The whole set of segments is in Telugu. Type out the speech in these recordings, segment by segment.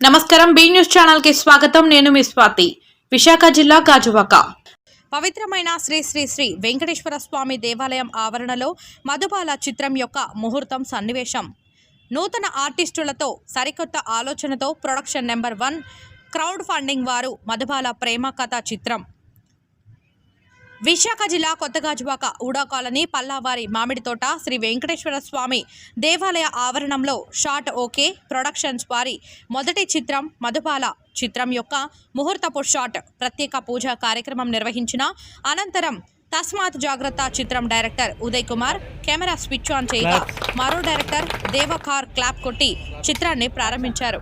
నమస్కారం బీ న్యూస్ ఛానల్కి స్వాగతం. నేను మీ స్వాతి. విశాఖ జిల్లా గాజువాక. పవిత్రమైన శ్రీ శ్రీ శ్రీ వెంకటేశ్వర స్వామి దేవాలయం ఆవరణలో మధుబాల చిత్రం యొక్క ముహూర్తం సన్నివేశం. నూతన ఆర్టిస్టులతో సరికొత్త ఆలోచనతో production number one crowd funding వారు మధుబాల ప్రేమ కథ చిత్రం. విశాఖ జిల్లా కొత్తగాజువాక ఊడా కాలనీ పల్లావారి మామిడి తోట శ్రీ వెంకటేశ్వర స్వామి దేవాలయ ఆవరణంలో షార్ట్ ఓకే ప్రొడక్షన్స్ వారి మొదటి చిత్రం మధుపాల చిత్రం యొక్క ముహూర్తపు షాట్ ప్రత్యేక పూజా కార్యక్రమం నిర్వహించిన అనంతరం తస్మాత్ జాగ్రత్త చిత్రం director Uday Kumar camera switch on చేయగా మరో డైరెక్టర్ దేవకార్ క్లాప్ కొట్టి చిత్రాన్ని ప్రారంభించారు.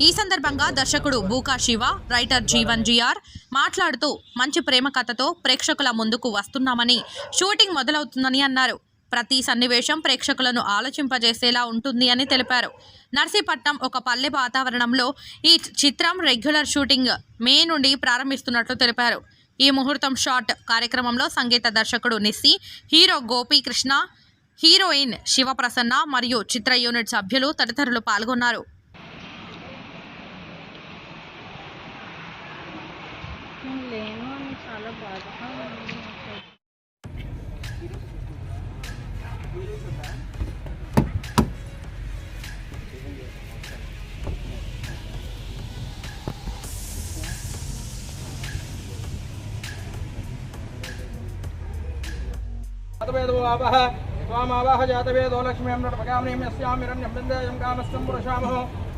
ఈ సందర్భంగా దర్శకుడు బూకా శివ రైటర్ జీవన్ జిఆర్ మాట్లాడుతూ మంచి ప్రేమ కథతో ప్రేక్షకుల ముందుకు వస్తున్నామని షూటింగ్ మొదలవుతుందని అన్నారు. ప్రతి సన్నివేశం ప్రేక్షకులను ఆలోచింపజేసేలా ఉంటుంది అని తెలిపారు. నర్సీపట్నం ఒక పల్లె వాతావరణంలో ఈ చిత్రం రెగ్యులర్ షూటింగ్ మే నుండి ప్రారంభిస్తున్నట్లు తెలిపారు. ఈ ముహూర్తం షాట్ కార్యక్రమంలో సంగీత దర్శకుడు నిస్సి హీరో గోపీకృష్ణ హీరోయిన్ శివప్రసన్న మరియు చిత్ర యూనిట్ సభ్యులు తదితరులు పాల్గొన్నారు. अलग बात जातवेदोवावः जातवेदो लक्ष्मीं नृपकाम्नीं यस्यामिरण्यं बिन्देयं कामस्थं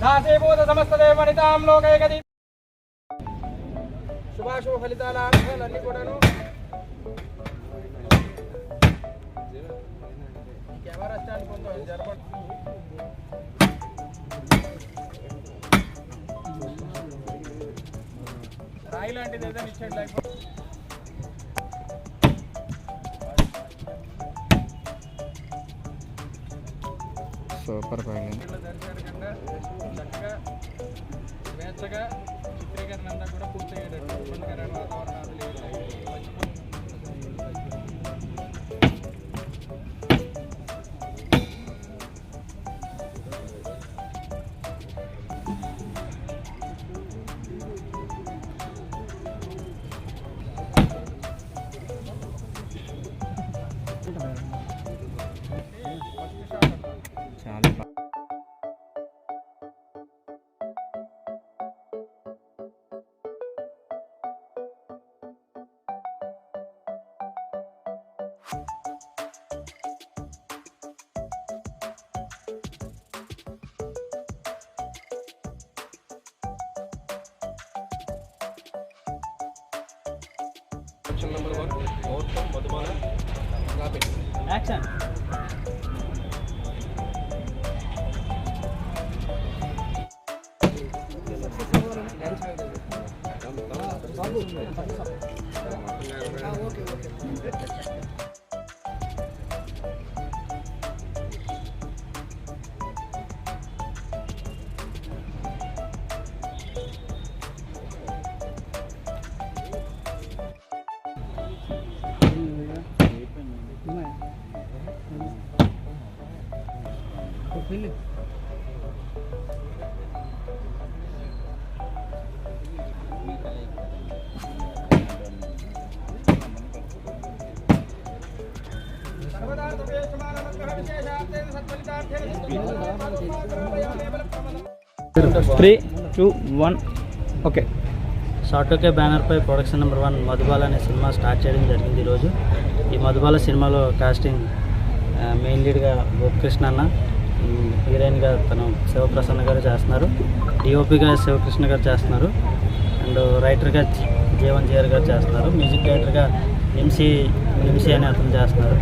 దాసేభూత సమస్తదేవ వనితాం లోకైకది శుభాశుభ ఫలితాల అంశాలన్నీ కూడాను. ఈ కెమెరా స్టాండ్ కొంచెం జరపండి రాయి లాంటిది ఏదైనా ఇచ్చేయండి లేకపోతే సూపర్ పైన వీళ్ళ దర్శనకంగా చక్కగా స్వేచ్ఛగా చిత్రీకరణ అంతా కూడా పూర్తయ్యేటట్టు ఇబ్బందికరమైన వాతావరణాలు లేవు. ఆప్షన్ నెంబర్ వన్ ముహూర్తం Madhubala action three two one. Okay. Short okay బ్యానర్పై ప్రొడక్షన్ నెంబర్ వన్ మధుబాల అనే సినిమా స్టార్ట్ చేయడం జరిగింది ఈరోజు. ఈ మధుబాల సినిమాలో కాస్టింగ్ మెయిన్ లీడ్గా గోపకృష్ణ అన్న. హీరోయిన్గా తను శివప్రసన్న గారు చేస్తున్నారు. డిఓపిగా శివకృష్ణ గారు చేస్తున్నారు. అండ్ రైటర్గా జీ- జీవన్ జిఆర్ గారు చేస్తున్నారు. మ్యూజిక్ డైరెక్టర్గా ఎంసీ ఎంసీ అనే అతను చేస్తున్నారు.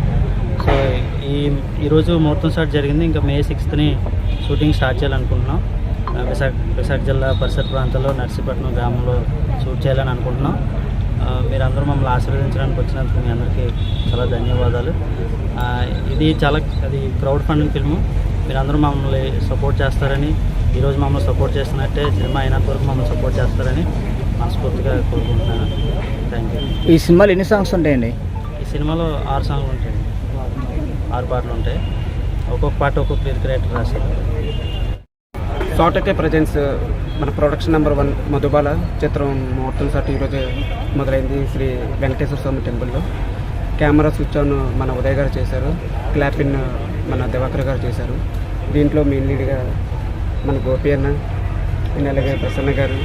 సో ఈ ఈరోజు ముహూర్తం స్టార్ట్ జరిగింది. ఇంకా మే సిక్స్త్ని షూటింగ్ స్టార్ట్ చేయాలనుకుంటున్నాం. విశాఖ విశాఖ జిల్లా పరిసర ప్రాంతాల్లో నర్సీపట్నం గ్రామంలో షూట్ చేయాలని అనుకుంటున్నాం. మీరందరూ మమ్మల్ని ఆశీర్వదించడానికి వచ్చినందుకు మీ అందరికీ చాలా ధన్యవాదాలు. ఇది చాలా అది క్రౌడ్ ఫండింగ్ ఫిల్ము మీరందరూ మమ్మల్ని సపోర్ట్ చేస్తారని ఈరోజు మమ్మల్ని సపోర్ట్ చేస్తున్నట్టే సినిమా అయినంత వరకు మమ్మల్ని సపోర్ట్ చేస్తారని మనస్ఫూర్తిగా కోరుకుంటున్నాను. థ్యాంక్ యూ ఈ సినిమాలో ఎన్ని సాంగ్స్ ఉంటాయండి? ఈ సినిమాలో ఆరు సాంగ్లు ఉంటాయి. ఆరు పాటలు ఉంటాయి. ఒక్కొక్క పాట ఒక్కొక్క లిరిక్ రైటర్ రాశారు. సోటకే ప్రజెన్స్ uh, మన ప్రొడక్షన్ నెంబర్ వన్ మధుబాల చిత్రం ముహూర్తం సాటి ఈరోజు మొదలైంది శ్రీ వెంకటేశ్వర స్వామి టెంపుల్లో కెమెరా స్విచ్ ఆన్ మన ఉదయ్ గారు చేశారు. క్లాపిన్ uh, మన దివాకర్ గారు చేశారు. దీంట్లో మెయిన్ లీడ్గా మన గోపి అన్న అండ్ అలాగే ప్రసన్న గారు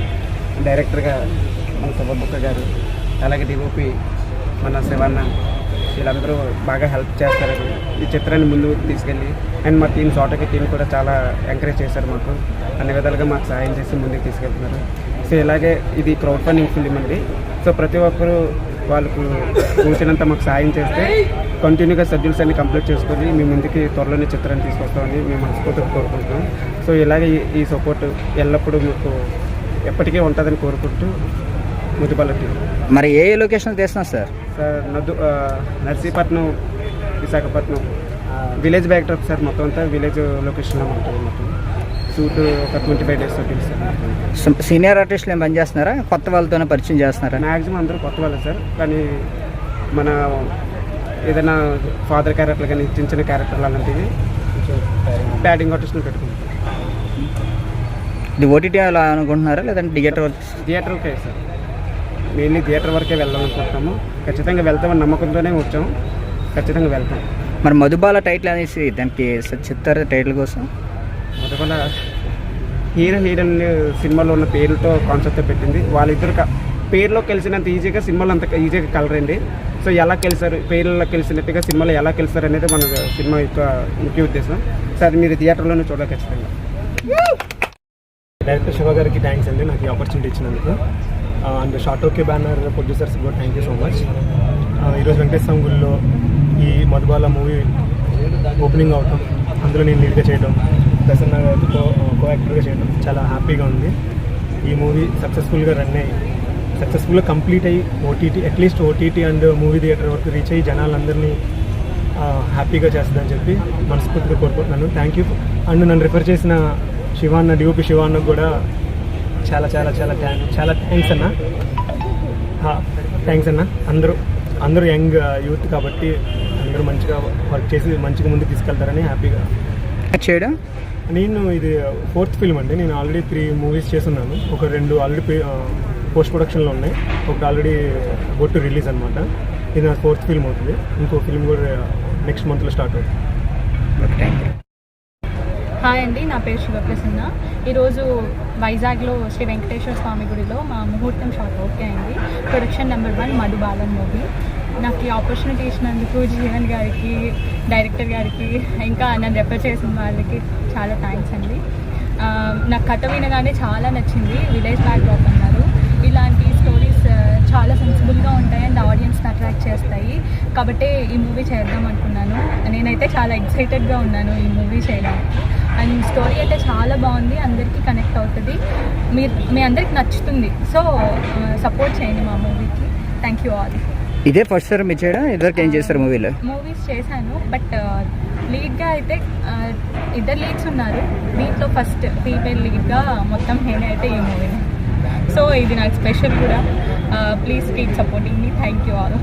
డైరెక్టర్గా మన సుబ్బక్క గారు అలాగే డిఓపి మన శివన్న వీళ్ళందరూ బాగా హెల్ప్ చేస్తారని ఈ చిత్రాన్ని ముందుకు తీసుకెళ్ళి అండ్ మా టీం చోటకి టీం కూడా చాలా ఎంకరేజ్ చేశారు మాకు. అన్ని విధాలుగా మాకు సహాయం చేసి ముందుకు తీసుకెళ్తున్నారు. సో ఇలాగే ఇది క్రౌడ్ ఫండింగ్ ఫిలిం అండి సో ప్రతి ఒక్కరూ వాళ్ళకు కూర్చున్నంత మాకు సాయం చేస్తే కంటిన్యూగా షెడ్యూల్స్ అన్ని కంప్లీట్ చేసుకొని మీ ముందుకి త్వరలోనే చిత్రాన్ని తీసుకొస్తామని మేము మనస్ఫూర్తిగా కోరుకుంటున్నాం. సో ఇలాగే ఈ- ఈ సపోర్ట్ ఎల్లప్పుడూ మీకు ఎప్పటికీ ఉంటుందని కోరుకుంటూ ముదిపల్ల టీం మరి ఏ ఏ లొకేషన్ తీస్తున్నారు సార్? సార్ నద్దు ఆ, Narsipatnam Visakhapatnam. Village backdrop sir మొత్తం అంతా విలేజ్ లొకేషన్లో ఉంటుంది మొత్తం. షూట్ ఒక ట్వంటీ ఫైవ్ డేస్ ఉంటుంది సార్ సీనియర్ ఆర్టిస్టులు ఏం పని చేస్తున్నారా? కొత్త వాళ్ళతోనే పరిచయం చేస్తున్నారా? మ్యాక్సిమం అందరూ కొత్త వాళ్ళే సార్ కానీ మన ఏదైనా ఫాదర్ క్యారెక్టర్ కానీ చిన్న చిన్న క్యారెక్టర్లు అలాంటివి ప్యాడింగ్ ఆర్టిస్ట్ని పెట్టుకుంటాం. ఇది ఓటీటీ అలా అనుకుంటున్నారా? లేదంటే థియేటర్ థియేటర్కే సార్. మెయిన్లీ థియేటర్ వరకే వెళ్దాం అనుకుంటున్నాము. ఖచ్చితంగా వెళ్తామని నమ్మకంతోనే వచ్చాము. ఖచ్చితంగా వెళ్తాం. మరి మధుబాల టైటిల్ అనేసి దానికి స- చెప్తారా టైటిల్ కోసం? మొదట హీరో హీరోయిన్ సినిమాలో ఉన్న పేర్లతో కాన్సెప్ట్ పెట్టింది. వాళ్ళిద్దరు పేరులో కలిసినంత ఈజీగా సినిమాలో అంత ఈజీగా కలరండి సో ఎలా కలిసారు పేర్లలో కలిసినట్టుగా సినిమాలో ఎలా కలిసారు అనేది మన సినిమా యొక్క ముఖ్య ఉద్దేశం. సో అది మీరు థియేటర్లోనే చూడాలి ఖచ్చితంగా. డైరెక్టర్ శివ గారికి థ్యాంక్స్ అండి నాకు ఈ ఆపర్చునిటీ ఇచ్చినందుకు. And short okay banner producers కూడా థ్యాంక్ యూ సో మచ్ ఈరోజు వెంకటేశ్వర గుళ్ళో ఈ మధుబాల మూవీ ఓపెనింగ్ అవటం అందులో నేను లీడ్గా చేయడం ప్రసన్న గారితో కో యాక్టర్గా చేయడం చాలా హ్యాపీగా ఉంది. ఈ మూవీ సక్సెస్ఫుల్గా రన్ అయ్యి సక్సెస్ఫుల్గా కంప్లీట్ అయ్యి OTT at least OTT and movie theatre వరకు రీచ్ అయ్యి జనాలందరినీ హ్యాపీగా చేస్తుందని చెప్పి మనస్ఫూర్తిగా కోరుకుంటున్నాను. థ్యాంక్ యూ అండ్ నన్ను రిఫర్ చేసిన శివాన్న డిఓపి శివాన్నకు కూడా చాలా చాలా చాలా థ్యాంక్ చాలా థ్యాంక్స్ అన్న. థ్యాంక్స్ అన్న. అందరూ అందరూ యంగ్ యూత్ కాబట్టి అందరూ మంచిగా వర్క్ చేసి మంచిగా ముందుకు తీసుకెళ్తారని హ్యాపీగా. చేయడం? నేను ఇది ఫోర్త్ ఫిల్మ్ అండి. నేను ఆల్రెడీ త్రీ మూవీస్ చేస్తున్నాను. ఒక రెండు ఆల్రెడీ పోస్ట్ ప్రొడక్షన్లో ఉన్నాయి. ఒకటి ఆల్రెడీ బొట్టు రిలీజ్ అనమాట ఇది నా ఫోర్త్ ఫిల్మ్ అవుతుంది. ఇంకో ఫిల్మ్ కూడా నెక్స్ట్ మంత్లో స్టార్ట్ అవుతుంది. ఓకే థ్యాంక్ యూ హాయ్ అండి నా పేరు శివప్రసన్న. ఈరోజు వైజాగ్లో శ్రీ వెంకటేశ్వర స్వామి గుడిలో మా ముహూర్తం షాట్ ఓకే అయింది. Production number one మధుబాలన్ movie. నాకు ఈ ఆపర్చునిటీ ఇచ్చినందుకు జీవన్ గారికి డైరెక్టర్ గారికి ఇంకా నన్ను రెఫర్ చేసిన వాళ్ళకి చాలా థ్యాంక్స్ అండి. నాకు కథ వినగానే చాలా నచ్చింది. విలేజ్ బ్యాక్ డ్రాప్ అన్నారు. ఇలాంటి కాబట్టి ఈ మూవీ చేద్దాం అనుకున్నాను. నేనైతే చాలా ఎక్సైటెడ్గా ఉన్నాను ఈ మూవీ చేయడానికి. అండ్ స్టోరీ అయితే చాలా బాగుంది అందరికీ కనెక్ట్ అవుతుంది. మీరు మీ అందరికి నచ్చుతుంది. సో సపోర్ట్ చేయండి మా మూవీకి థ్యాంక్ యూ ఆల్ ఇదే ఫస్ట్ సార్ మీరు చేయడం? ఇద్దరికి ఏం చేస్తారు మూవీలో మూవీస్ చేశాను. బట్ లీడ్గా అయితే ఇద్దరు లీడ్స్ ఉన్నారు. దీంట్లో ఫస్ట్ ఫీమేల్ లీడ్గా మొత్తం హేనే అయితే ఈ మూవీని సో ఇది నాకు స్పెషల్ కూడా. ప్లీజ్ కీప్ సపోర్టింగ్ మీ థ్యాంక్ యూ ఆల్